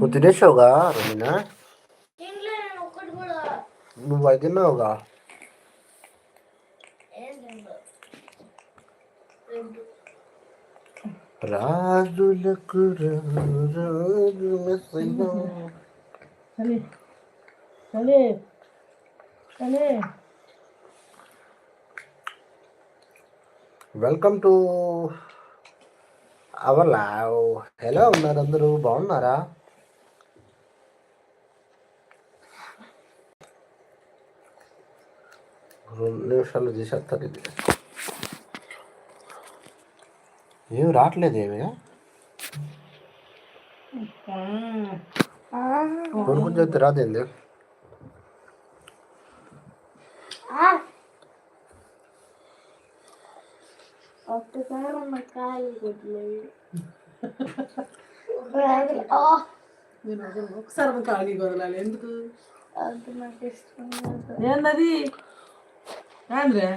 నువ్వు తినేసావుగా రమీనా? నువ్వు అది తిన్నావుగా? రాజులకు వెల్కమ్ టు అవర్ లావ్ ఎలా ఉన్నారు అందరూ? బాగున్నారా? రెండు నిమిషాలు తీసేస్తారు ఇది. ఏమి రావట్లేదు ఏమి? కొనుక్కొని చెప్తే రాదేంది ఒక్కసారి ఉన్న కాయలు కొట్టలేదు నేను ఒక- ఒకసారి ఖాళీ వదలాలి. ఎందుకు? అది నాకు ఇష్టం లేదు ఏందది ఏంద్రే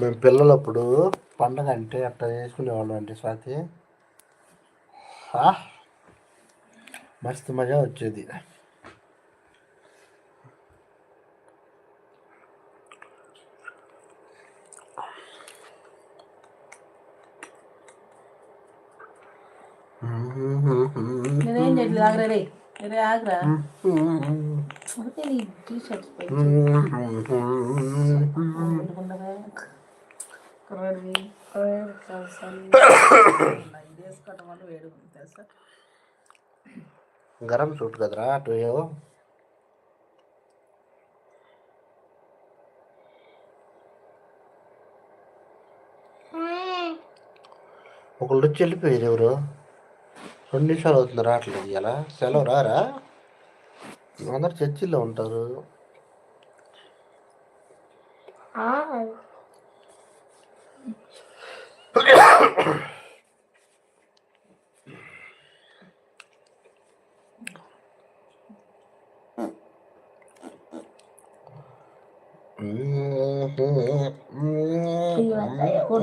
మేము పిల్లలప్పుడు పండగ అంటే అట్లా చేసుకునేవాళ్ళం అంటే స్వాతి. మస్తు మజా వచ్చేది. నేనేం గరం సూట్ కదరా అటు ఏవో ఒకళ్ళు వచ్చి వెళ్ళిపోయారు ఎవరు? రెండు నిమిషాలు అవుతుంది రావట్లేదు ఇలా సెలవు రారా? అందరు చర్చిలో ఉంటారు.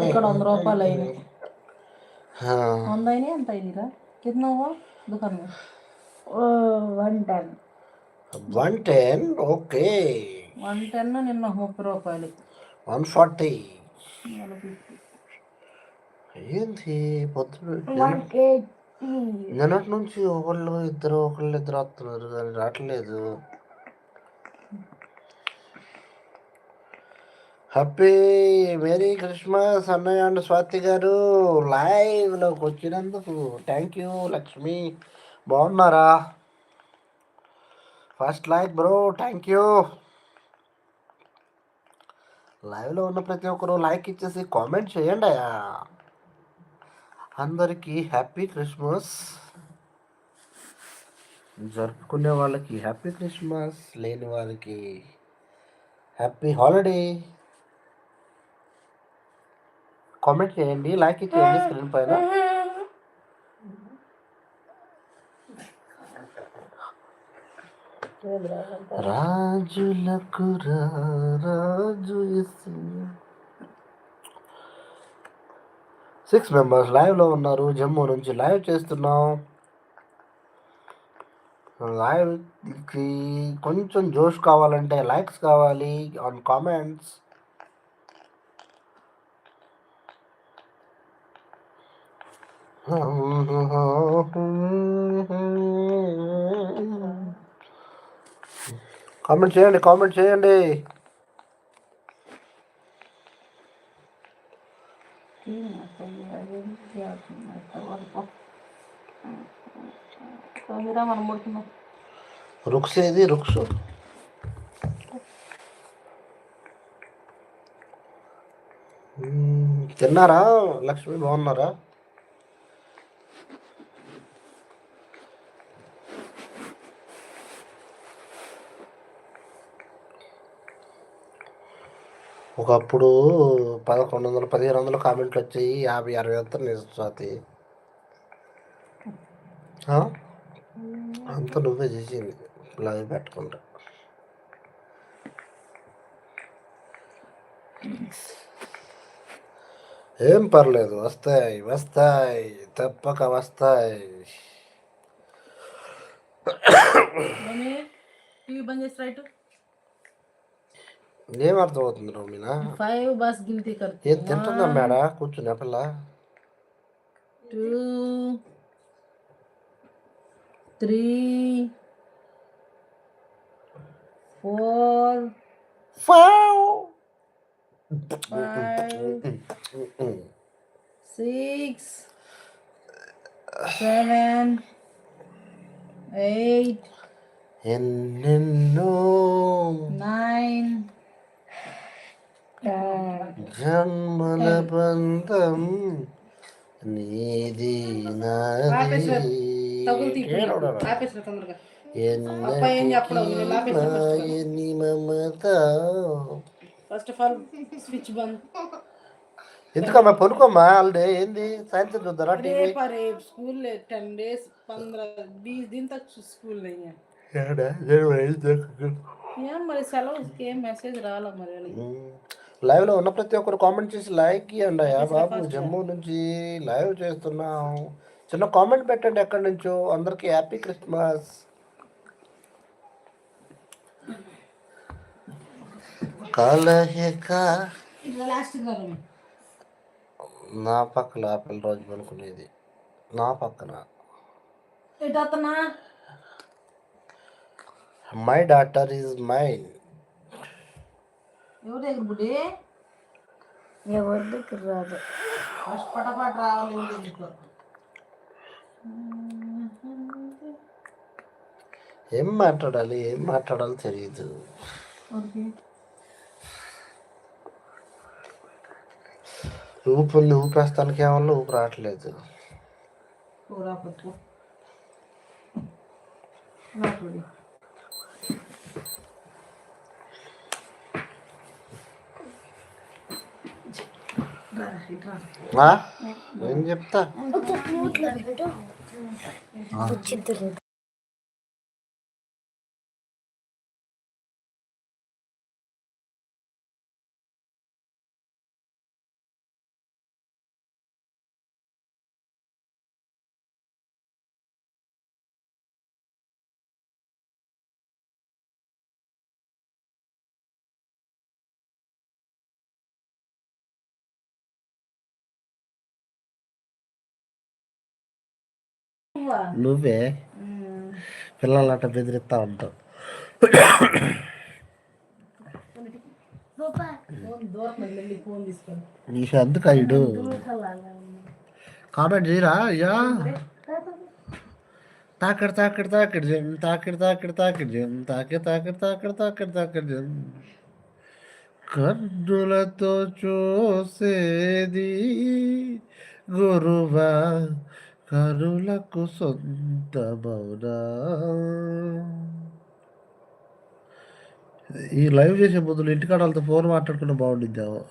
ఇక్కడ వంద రూపాయలు అయినాయి. వంద అయినాయి ఎంత అయినాయిరా? దుకాణం one time one ten? Okay. One ten నిన్న ముప్పై రూపాయలు. One forty. ఏంది? పొద్దున వన్ ఎయిటీ. నిన్నటి నుంచి ఒకళ్ళు ఇద్దరు ఒకళ్ళు ఇద్దరు వస్తున్నారు. కానీ రావట్లేదు. హ్యాపీ మేరీ క్రిస్మస్ అన్నయ్య అండ్ స్వాతి గారు లైవ్లోకి వచ్చినందుకు థ్యాంక్ యూ లక్ష్మి బాగున్నారా? First like bro thank you లైవ్లో ఉన్న ప్రతి ఒక్కరు లైక్ ఇచ్చేసి కామెంట్ చేయండి అయ్యా. అందరికీ హ్యాపీ క్రిస్మస్ జరుపుకునే వాళ్ళకి హ్యాపీ క్రిస్మస్ లేని వాళ్ళకి హ్యాపీ హాలిడే కామెంట్ చేయండి లైక్ ఇచ్చేయండి స్క్రీన్ పైన. రాజులకు రాజు సిక్స్ మెంబర్స్ లైవ్లో ఉన్నారు జమ్మూ నుంచి లైవ్ చేస్తున్నాం. లైవ్కి కొంచెం జోష్ కావాలంటే లైక్స్ కావాలి ఆన్ కామెంట్స్ కామెంట్ చేయండి కామెంట్ చేయండి. తొమ్మిదిరా రుక్స్ ఏది? రుక్స్. తిన్నారా? లక్ష్మి బాగున్నారా? ఒకప్పుడు పదకొండు వందలు పదిహేను వందలు కామెంట్లు వచ్చాయి యాభై అరవై వందలు నిజం అంత నువ్వే చేసింది లైవ్ పెట్టుకుంటా. ఏం పర్లేదు వస్తాయి వస్తాయి తప్పక వస్తాయి. బంద్ చేసి రైట్ ఏం అర్థమవుతుంది రోమినా ఫైవ్ బస్ గిల్టీ కర్ ఏం తింటుందా మేడ కూర్చుని ఆ పిల్ల two three four five six seven eight ఎన్నెన్నో నైన్ జన్మల బంధం నీది ఎన్ని మమత ఫస్ట్ ఆఫ్ ఆల్ స్విచ్ బంద్ ఎందుకమ్మా? పనుకోమ్మా? ఆల్రెడీ ఏంది? సాయంత్రం చూద్దారా టీవీ? రేపు స్కూల్ టెన్ డేస్ పంద్ర బీస్ దీని తక్ స్కూల్ ఏం మరి సెలవుకి ఏం మెసేజ్ రాలే మరి లైవ్లో ఉన్న ప్రతి ఒక్కరు కామెంట్ చేసి లైక్ ఇవ్వండి అయ్యా బాబు. జమ్మూ నుంచి లైవ్ చేస్తున్నాం. చిన్న కామెంట్ పెట్టండి ఎక్కడి నుంచో. అందరికి హ్యాపీ క్రిస్మస్ నా పక్కన ఆపిల్ రోజు పనుకునేది నా పక్కన. మై డాటర్ ఈజ్ మైన్ ఎవరు దగ్గర బుడ్డి ఎవరి దగ్గర రాదు. ఫస్ట్ పటపాట రావాలి. ఏం మాట్లాడాలి? ఏం మాట్లాడాలో తెలియదు ఎవరికి? ఊపు ఉంది ఊపేస్తానికి ఏమన్నా ఊపు రావట్లేదు. ఏం చెప్తా? నువ్వా? మ్మ్. పిల్లలట బెదిరిస్తా ఉంటావు. నీకు అందుకు అయ్యుడు కామెంట్ చేయరా? అయ్యా. తాకడి తాకడి తాకడి జం తాకడి తాకడి తాకడి జం తాకి తాకడి తాకడి తాకడి తాకడి జం. కన్నులతో చూసేది గురువా. కరులకు సొంత మౌనా ఈ లైవ్ చేసే బదులు ఇంటికాడ వాళ్ళతో ఫోన్ మాట్లాడుకుంటే బాగుండిద్దాము.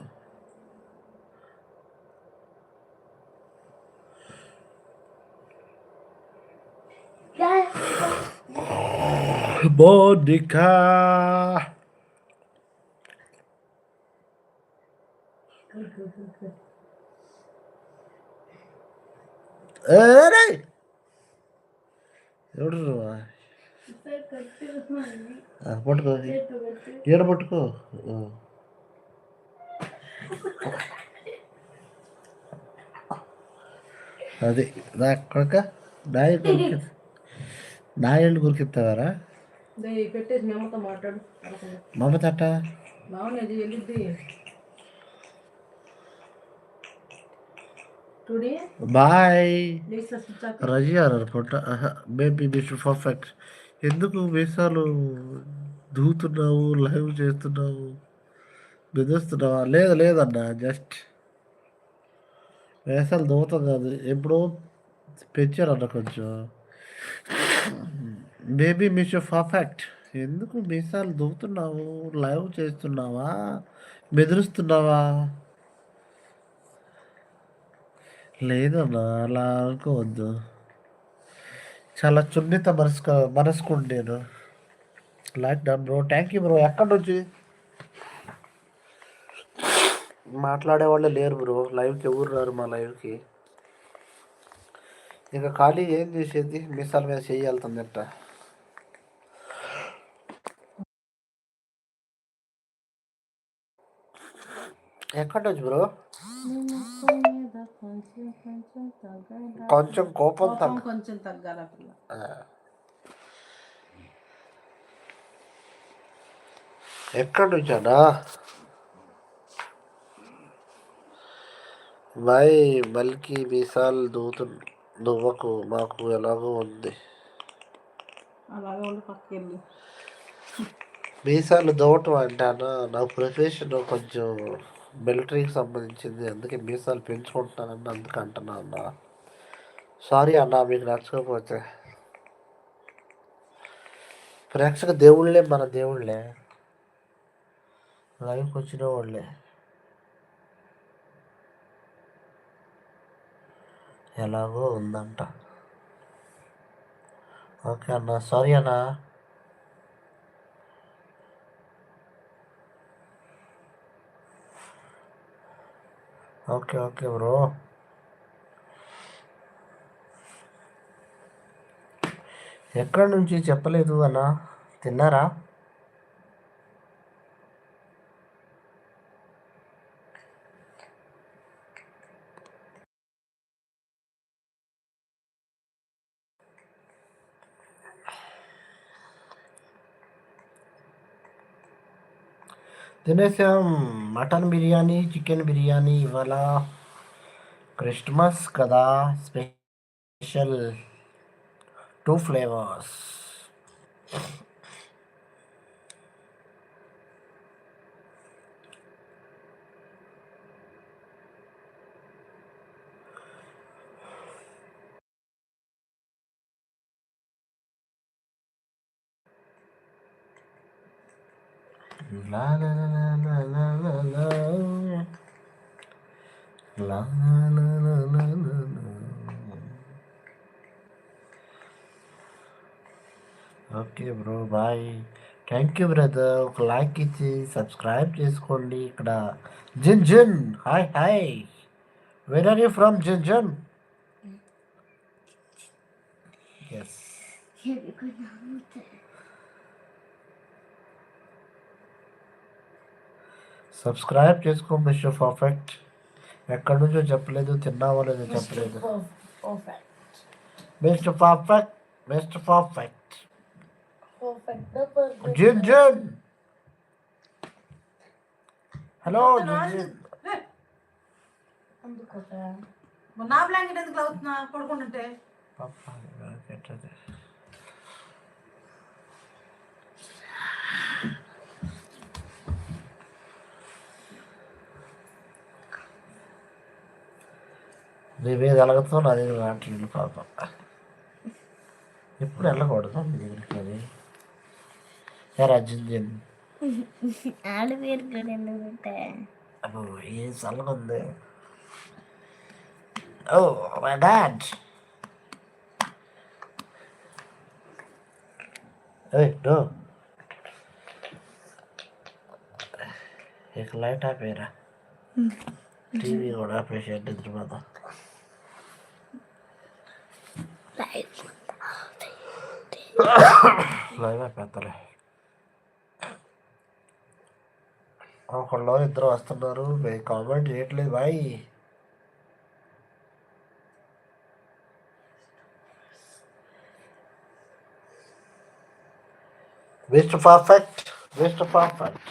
Monica. ఎవడు పట్టుకో. ఈడ పట్టుకో. అది నా కొడక నాయ కొరికి నాయండు కొరికిస్తావారా పెట్టేసి మీ అమ్మతో మాట్లాడు. మమత అట్ట? బాగున్నది వెళ్ళిద్ది బాయ్ రజియా అనుకుంట. బేబీ మిస్టర్ పర్ఫెక్ట్ ఎందుకు మీసాలు దూతున్నావు లైవ్ చేస్తున్నావు బెదిరిస్తున్నావా? లేదు లేదన్నా జస్ట్ వేసాలు దూతం కాదు ఎప్పుడో పెంచారన్న కొంచెం. బేబీ మిస్టర్ పర్ఫెక్ట్ ఎందుకు మీసాలు దూతున్నావు లైవ్ చేస్తున్నావా బెదిరిస్తున్నావా? లేదన్నా అలా అనుకోవద్దు. చాలా సున్నిత మనసు మనసుకుండి నేను like done bro thank you bro. ఎక్కడి నుంచి? మాట్లాడే వాళ్ళు లేరు బ్రో. లైవ్కి ఎవరు రారు మా లైవ్కి. ఇంకా ఖాళీ ఏం చేసేది? మీసాల మీద చేయాల్సిందట ఎక్కడ నుంచి బ్రో? కొంచెం కొంచెం తగ్గదా కొంచెం కోపం తగ్గ కొంచెం తగ్గాల పిల్ల. ఎక్కడి నుంచానా బాయ్ బల్కి మీసాలు దూతు దువ్వకు మాకు ఎలాగో ఉంది. మీసాలు దూవటం అంటానా? నా ప్రొఫెషన్ కొంచెం మిలిటరీకి సంబంధించింది. అందుకే మీసాలు పెంచుకుంటున్నానన్న అందుకు అంటున్నా అన్న. సారీ అన్న మీకు నచ్చకపోతే. ప్రేక్షక దేవుళ్ళే మన దేవుళ్ళే. లైవ్కి వచ్చిన వాళ్ళే. ఎలాగో ఉందంట. ఓకే అన్న సారీ అన్నా. Okay okay bro. ఎక్కడి నుంచి చెప్పలేదు అన్న? తిన్నారా? दिनेश हम मटन बिरयानी चिकन बिरयानी वाला क्रिसमस कदा special two flavours La la la la la la la la. La la la la la la. Okay bro bye thank you brother ఒక లైక్ ఇచ్చి సబ్స్క్రైబ్ చేసుకోండి. ఇక్కడ జిన్ జిన్ hi hi where are you from జిన్ జిన్ yes subscribe చేసుకో mister perfect. ఎక్కడి నుంచో చెప్పలేదు తిన్నావో లేదో చెప్పలేదు. Mister perfect mister perfect. జిన్ జిన్ హలో నా బ్లాంకెట్ ఎందుకు అవుతున్నా పడుకుంటుంటే పాప పెట్టదు నువ్వేది వెళ్ళగతావు నా దగ్గర రావట్లేదు పాప. ఎప్పుడు వెళ్ళకూడదు నీ దగ్గరికి అది ఏ రాజింజన్ ఆడ పేరు కూడా ఎందుకు పెట్టా? అబ్బో ఏ చల్లగా ఉంది ఓ మై ఏయ్ డో ఇక లైట్ ఆపేరా టీవీ కూడా ఆపేసేయండి నిద్రపోతాం లైవ్ అయిపోతలే ఒకళ్ళు ఇద్దరు వస్తున్నారు మేము కామెంట్ చేయట్లేదు bye mister perfect mister perfect